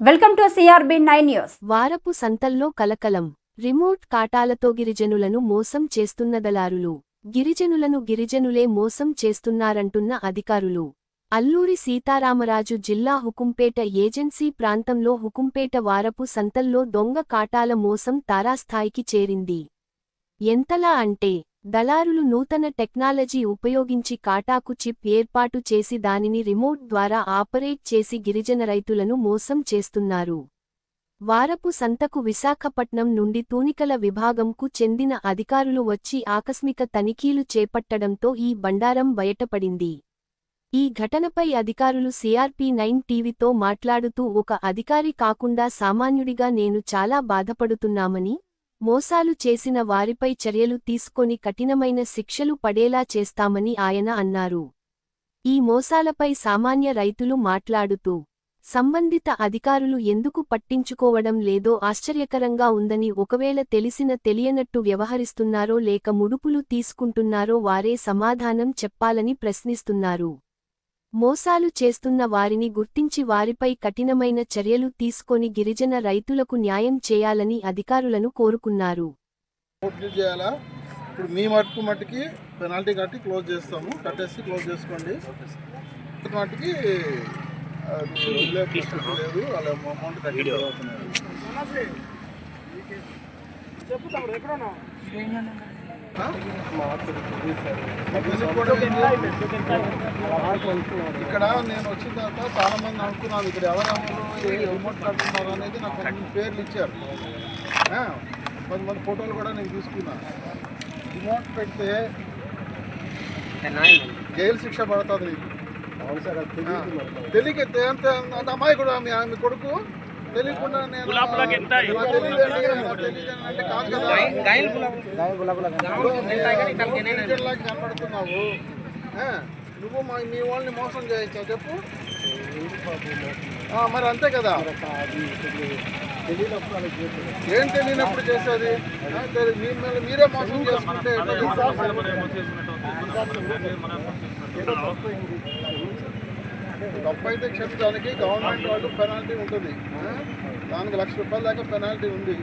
Welcome to CRB nine news. వారపు సంతల్లో కలకలం. రిమోట్ కాటాలతో గిరిజనులను మోసం చేస్తున్న దళారులు గిరిజనులను గిరిజనులే మోసం చేస్తున్నారంటున్న అధికారులు. అల్లూరి సీతారామరాజు జిల్లా హుకుంపేట ఏజెన్సీ ప్రాంతంలో హుకుంపేట వారపు సంతల్లో దొంగ కాటాల మోసం తారాస్థాయికి చేరింది. ఎంతలా అంటే దళారులు నూతన టెక్నాలజీ ఉపయోగించి కాటాకు చిప్ ఏర్పాటు చేసి దానిని రిమోట్ ద్వారా ఆపరేట్ చేసి గిరిజన రైతులను మోసం చేస్తున్నారు. వారపు సంతకు విశాఖపట్నం నుండి తూనికల విభాగంకు చెందిన అధికారులు వచ్చి ఆకస్మిక తనిఖీలు చేపట్టడంతో ఈ బండారం బయటపడింది. ఈ ఘటనపై అధికారులు సిఆర్పి నైన్ టీవీతో మాట్లాడుతూ ఒక అధికారి కాకుండా సామాన్యుడిగా నేను చాలా బాధపడుతున్నామని మోసాలు చేసిన వారిపై చర్యలు తీసుకొని కఠినమైన శిక్షలు పడేలా చేస్తామని ఆయన అన్నారు. ఈ మోసాలపై సామాన్య రైతులు మాట్లాడుతూ సంబంధిత అధికారులు ఎందుకు పట్టించుకోవడం లేదో ఆశ్చర్యకరంగా ఉందని ఒకవేళ తెలిసిన తెలియనట్టు వ్యవహరిస్తున్నారో లేక ముడుపులు తీసుకుంటున్నారో వారే సమాధానం చెప్పాలని ప్రశ్నిస్తున్నారు. మోసాలు చేస్తున్న వారిని గుర్తించి వారిపై కఠినమైన చర్యలు తీసుకొని గిరిజన రైతులకు న్యాయం చేయాలని అధికారులను కోరుకున్నారు. ఇప్పుడు మీ మట్టుకు మట్టుకి పెనాల్టీ కట్టి క్లోజ్ చేస్తాము. కట్టేసి క్లోజ్ చేసుకోండి. మట్టుకి లేదు. అలా అమౌంట్ కట్టి ఇక్కడ నేను వచ్చిన తర్వాత చాలా మంది అనుకున్నాను ఇక్కడ ఎవరెవరు ఏ రిమోట్ కట్టున్నారు అనేది నాకు కొన్ని పేర్లు ఇచ్చారు. కొంతమంది ఫోటోలు కూడా నేను తీసుకున్నాను రిమోట్ పెడితే జైలు శిక్ష పడుతుంది నీకు. తెలియక అంత అంత అమాయకుడు మీ మీ కొడుకు నువ్వు మా మీ వాళ్ళని మోసం చేయొచ్చా చెప్పు. ఆ, మరి అంతే కదా. ఏం తెలియనప్పుడు చేసేది? మీరే మోసం చేసుకుంటే ఎట్లా తప్పు అయితే క్షమించడానికి గవర్నమెంట్ వాళ్ళు పెనాల్టీ ఉంటుంది. దానికి లక్ష రూపాయల దాకా పెనాల్టీ ఉంది.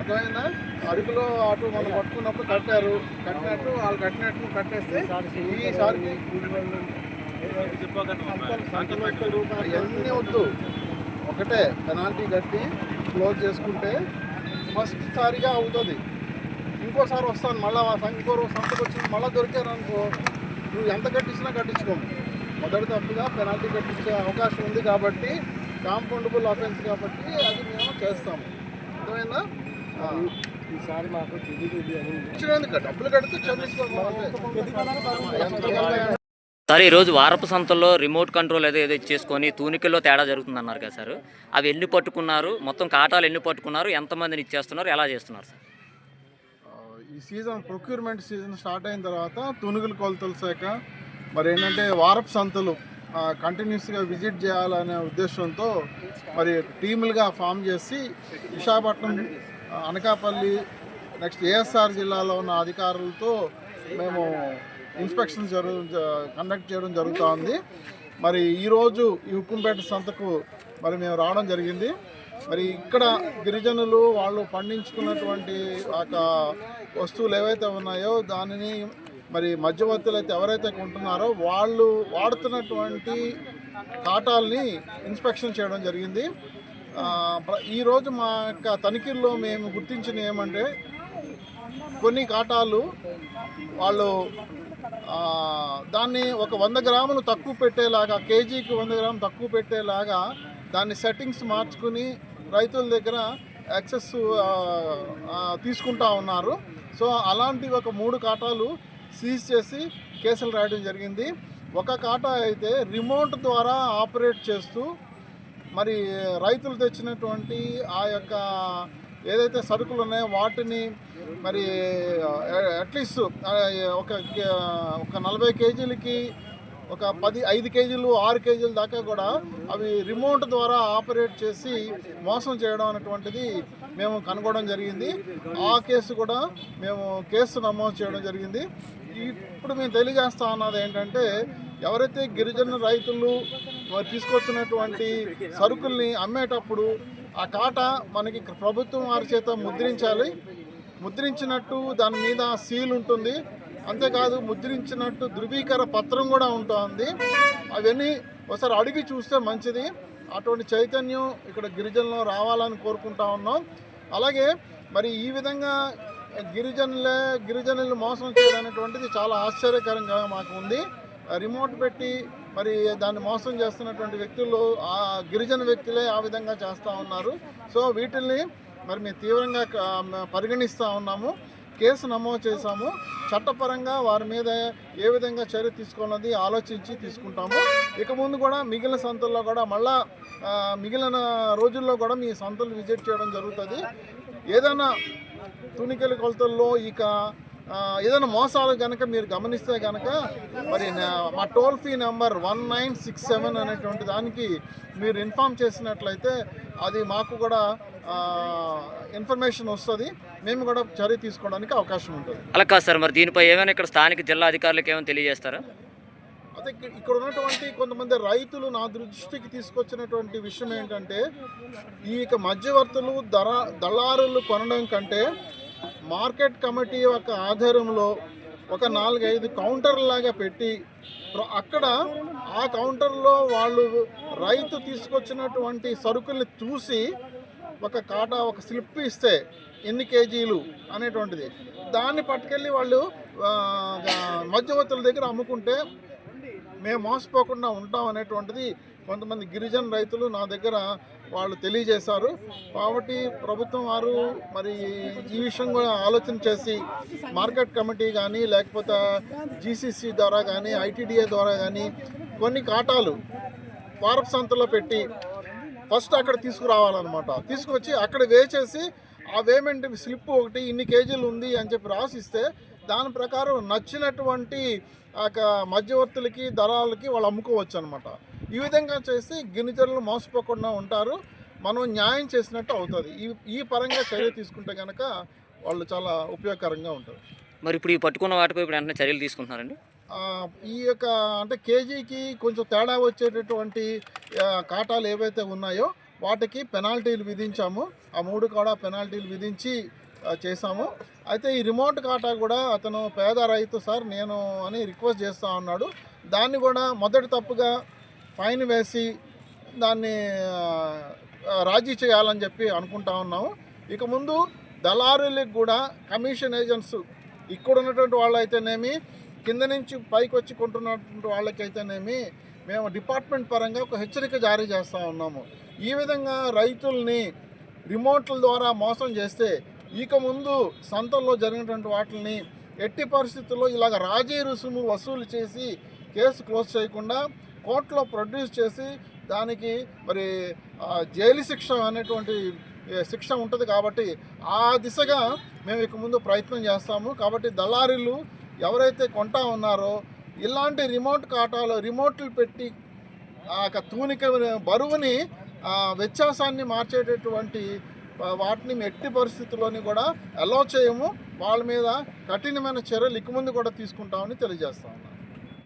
అర్థమైందా? అరకులో అటు మనం పట్టుకున్నప్పుడు కట్టారు. కట్టినట్టు వాళ్ళు కట్టినట్టు కట్టేస్తే ఈసారికి అన్నీ వద్దు. ఒకటే పెనాల్టీ కట్టి క్లోజ్ చేసుకుంటే ఫస్ట్ సారిగా అవుతుంది. ఇంకోసారి వస్తాను. మళ్ళీ ఇంకో రోజు సంతకు వచ్చి మళ్ళీ దొరికారు అనుకో నువ్వు ఎంత కట్టించినా కట్టించుకోము. మొదటి తప్పుగా పెనాల్టీ కట్టించే అవకాశం ఉంది కాబట్టి కాంపౌండబుల్ అఫెన్స్ కాబట్టి అది మేము చేస్తాము. అర్థమైందా? ఆ. ఈసారి మాకు డబ్బులు కడితే సార్ ఈరోజు వారపు సంతల్లో రిమోట్ కంట్రోల్ ఏదో ఏదో ఇచ్చేసుకొని తూనికల్లో తేడా జరుగుతుంది అన్నారు కదా సార్. అవి ఎన్ని పట్టుకున్నారు? మొత్తం కాటాలు ఎన్ని పట్టుకున్నారు? ఎంతమందిని ఇచ్చేస్తున్నారు? ఎలా చేస్తున్నారు సార్? ఈ సీజన్ ప్రొక్యూర్మెంట్ సీజన్ స్టార్ట్ అయిన తర్వాత తునుగులు కొలతల శాఖ మరి ఏంటంటే వారపు సంతలు కంటిన్యూస్గా విజిట్ చేయాలనే ఉద్దేశంతో మరి టీములుగా ఫామ్ చేసి విశాఖపట్నం అనకాపల్లి నెక్స్ట్ ఏఎస్ఆర్ జిల్లాలో ఉన్న అధికారులతో మేము ఇన్స్పెక్షన్ జరుగు కండక్ట్ చేయడం జరుగుతూ ఉంది మరి ఈరోజు ఈ హుకుంపేట సంతకు మరి మేము రావడం జరిగింది. మరి ఇక్కడ గిరిజనులు వాళ్ళు పండించుకున్నటువంటి ఒక వస్తువులు ఏవైతే ఉన్నాయో దానిని మరి మధ్యవర్తులు అయితే ఎవరైతే కొంటున్నారో వాళ్ళు వాడుతున్నటువంటి కాటాల్ని ఇన్స్పెక్షన్ చేయడం జరిగింది. ఈరోజు మా యొక్క తనిఖీల్లో మేము గుర్తించిన ఏమంటే కొన్ని కాటాలు వాళ్ళు దాన్ని ఒక వంద గ్రాములు తక్కువ పెట్టేలాగా కేజీకి వంద గ్రాములు తక్కువ పెట్టేలాగా దాన్ని సెట్టింగ్స్ మార్చుకుని రైతుల దగ్గర యాక్సెస్ తీసుకుంటా ఉన్నారు. సో అలాంటి ఒక మూడు కాటాలు సీజ్ చేసి కేసులు రాయడం జరిగింది. ఒక కాటా అయితే రిమోట్ ద్వారా ఆపరేట్ చేస్తూ మరి రైతులు తెచ్చినటువంటి ఆ యొక్క ఏదైతే సరుకులు ఉన్నాయో వాటిని మరి అట్లీస్ట్ ఒక ఒక నలభై కేజీలకి ఒక పది ఐదు కేజీలు ఆరు కేజీల దాకా కూడా అవి రిమోట్ ద్వారా ఆపరేట్ చేసి మోసం చేయడం అనేటువంటిది మేము కనుగొనడం జరిగింది. ఆ కేసు కూడా మేము కేసు నమోదు చేయడం జరిగింది. ఇప్పుడు మేము తెలియజేస్తా ఉన్నది ఏంటంటే ఎవరైతే గిరిజన రైతులు తీసుకొచ్చినటువంటి సరుకుల్ని అమ్మేటప్పుడు ఆ కాట మనకి ప్రభుత్వం వారి చేత ముద్రించాలి. ముద్రించినట్టు దాని మీద సీల్ ఉంటుంది. అంతేకాదు ముద్రించినట్టు ధృవీకర పత్రం కూడా ఉంటుంది. అవన్నీ ఒకసారి అడిగి చూస్తే మంచిది. అటువంటి చైతన్యం ఇక్కడ గిరిజనులు రావాలని కోరుకుంటా ఉన్నాం. అలాగే మరి ఈ విధంగా గిరిజనులే గిరిజనులు మోసం చేయడనేటువంటిది చాలా ఆశ్చర్యకరంగా మాకు ఉంది. రిమోట్ పెట్టి మరి దాన్ని మోసం చేస్తున్నటువంటి వ్యక్తులు ఆ గిరిజన వ్యక్తులే ఆ విధంగా చేస్తూ ఉన్నారు. సో వీటిల్ని మరి మేము తీవ్రంగా పరిగణిస్తూ ఉన్నాము. కేసు నమోదు చేశాము. చట్టపరంగా వారి మీద ఏ విధంగా చర్య తీసుకోవాలన్నది ఆలోచించి తీసుకుంటాము. ఇక ముందు కూడా మిగిలిన సంతల్లో కూడా మళ్ళా మిగిలిన రోజుల్లో కూడా మీ సంతలు విజిట్ చేయడం జరుగుతుంది. ఏదైనా తునికల కొలతల్లో ఇక ఏదైనా మోసాలు కనుక మీరు గమనిస్తే కనుక మరి నా- మా toll free number one nine six seven అనేటువంటి దానికి మీరు ఇన్ఫామ్ చేసినట్లయితే అది మాకు కూడా ఇన్ఫర్మేషన్ వస్తుంది. మేము కూడా చర్య తీసుకోవడానికి అవకాశం ఉంటుంది. అలా కాదు సార్ మరి దీనిపై ఏమైనా ఇక్కడ స్థానిక జిల్లా అధికారులకు ఏమైనా తెలియజేస్తారా? అదే ఇక్కడ- ఉన్నటువంటి కొంతమంది రైతులు నా దృష్టికి తీసుకొచ్చినటువంటి విషయం ఏంటంటే ఈ యొక్క మధ్యవర్తులు ధర దళారులు కొనడం కంటే మార్కెట్ కమిటీ యొక్క ఆధారంలో ఒక నాలుగైదు కౌంటర్ లాగా పెట్టి అక్కడ ఆ కౌంటర్లో వాళ్ళు రైతు తీసుకొచ్చినటువంటి సరుకుల్ని చూసి ఒక కాటా ఒక స్లిప్ ఇస్తే ఎన్ని కేజీలు అనేటువంటిది. దాన్ని పట్టుకెళ్ళి వాళ్ళు మధ్యవర్తుల దగ్గర అమ్ముకుంటే మేము మోసపోకుండా ఉంటాం అనేటువంటిది కొంతమంది గిరిజన రైతులు నా దగ్గర వాళ్ళు తెలియజేశారు. కాబట్టి ప్రభుత్వం వారు మరి ఈ విషయం కూడా ఆలోచన చేసి మార్కెట్ కమిటీ కానీ లేకపోతే జీసీసీ ద్వారా కానీ ఐటీడీఏ ద్వారా కానీ కొన్ని కాటాలు వారపు సంతలో పెట్టి ఫస్ట్ అక్కడ తీసుకురావాలన్నమాట. తీసుకొచ్చి అక్కడ వేచేసి ఆ వేమెంట్ స్లిప్ ఒకటి ఇన్ని కేజీలు ఉంది అని చెప్పి రాసిస్తే దాని ప్రకారం నచ్చినటువంటి మధ్యవర్తులకి దళాలకి వాళ్ళు అమ్ముకోవచ్చు అనమాట ఈ విధంగా చేసి గిరిజనులు మోసపోకుండా ఉంటారు. మనం న్యాయం చేసినట్టు అవుతుంది. ఈ ఈ పరంగా చర్య తీసుకుంటే కనుక వాళ్ళు చాలా ఉపయోగకరంగా ఉంటారు. మరి ఇప్పుడు ఈ పట్టుకున్న వాటిపై ఇప్పుడు వెంటనే చర్యలు తీసుకుంటున్నారండి? ఈ యొక్క అంటే కేజీకి కొంచెం తేడా వచ్చేటటువంటి కాటాలు ఏవైతే ఉన్నాయో వాటికి పెనాల్టీలు విధించాము. ఆ మూడు కూడా పెనాల్టీలు విధించి చేశాము. అయితే ఈ రిమోట్ కాటా కూడా అతను పేద రైతు సార్ నేను అని రిక్వెస్ట్ చేస్తూ ఉన్నాడు. దాన్ని కూడా మొదటి తప్పుగా ఫైన్ వేసి దాన్ని రాజీ చేయాలని చెప్పి అనుకుంటా ఉన్నాము. ఇక ముందు దళారులకు కూడా కమిషన్ ఏజెంట్స్ ఇక్కడ ఉన్నటువంటి వాళ్ళైతేనేమి కింద నుంచి పైకి వచ్చి కొంటున్నటువంటి వాళ్ళకైతేనేమి మేము డిపార్ట్మెంట్ పరంగా ఒక హెచ్చరిక జారీ చేస్తూ ఉన్నాము. ఈ విధంగా రైతుల్ని రిమోట్ల ద్వారా మోసం చేస్తే ఇక ముందు సంతల్లో జరిగినటువంటి వాటిని ఎట్టి పరిస్థితుల్లో ఇలాగ రాజీ రుసుము వసూలు చేసి కేసు క్లోజ్ చేయకుండా కోర్టులో ప్రొడ్యూస్ చేసి దానికి మరి జైలు శిక్ష అనేటువంటి శిక్ష ఉంటుంది కాబట్టి ఆ దిశగా మేము ఇక ముందు ప్రయత్నం చేస్తాము. కాబట్టి దళారీలు ఎవరైతే కొంటా ఉన్నారో ఇలాంటి రిమోట్ కాటాలు రిమోట్లు పెట్టి ఆ యొక్క తూనిక బరువుని వ్యత్యాసాన్ని మార్చేటటువంటి వాటిని ఎట్టి పరిస్థితుల్లోని కూడా అలో చేయము. వాళ్ళ మీద కఠినమైన చర్యలు ఇక ముందు కూడా తీసుకుంటామని తెలియజేస్తాము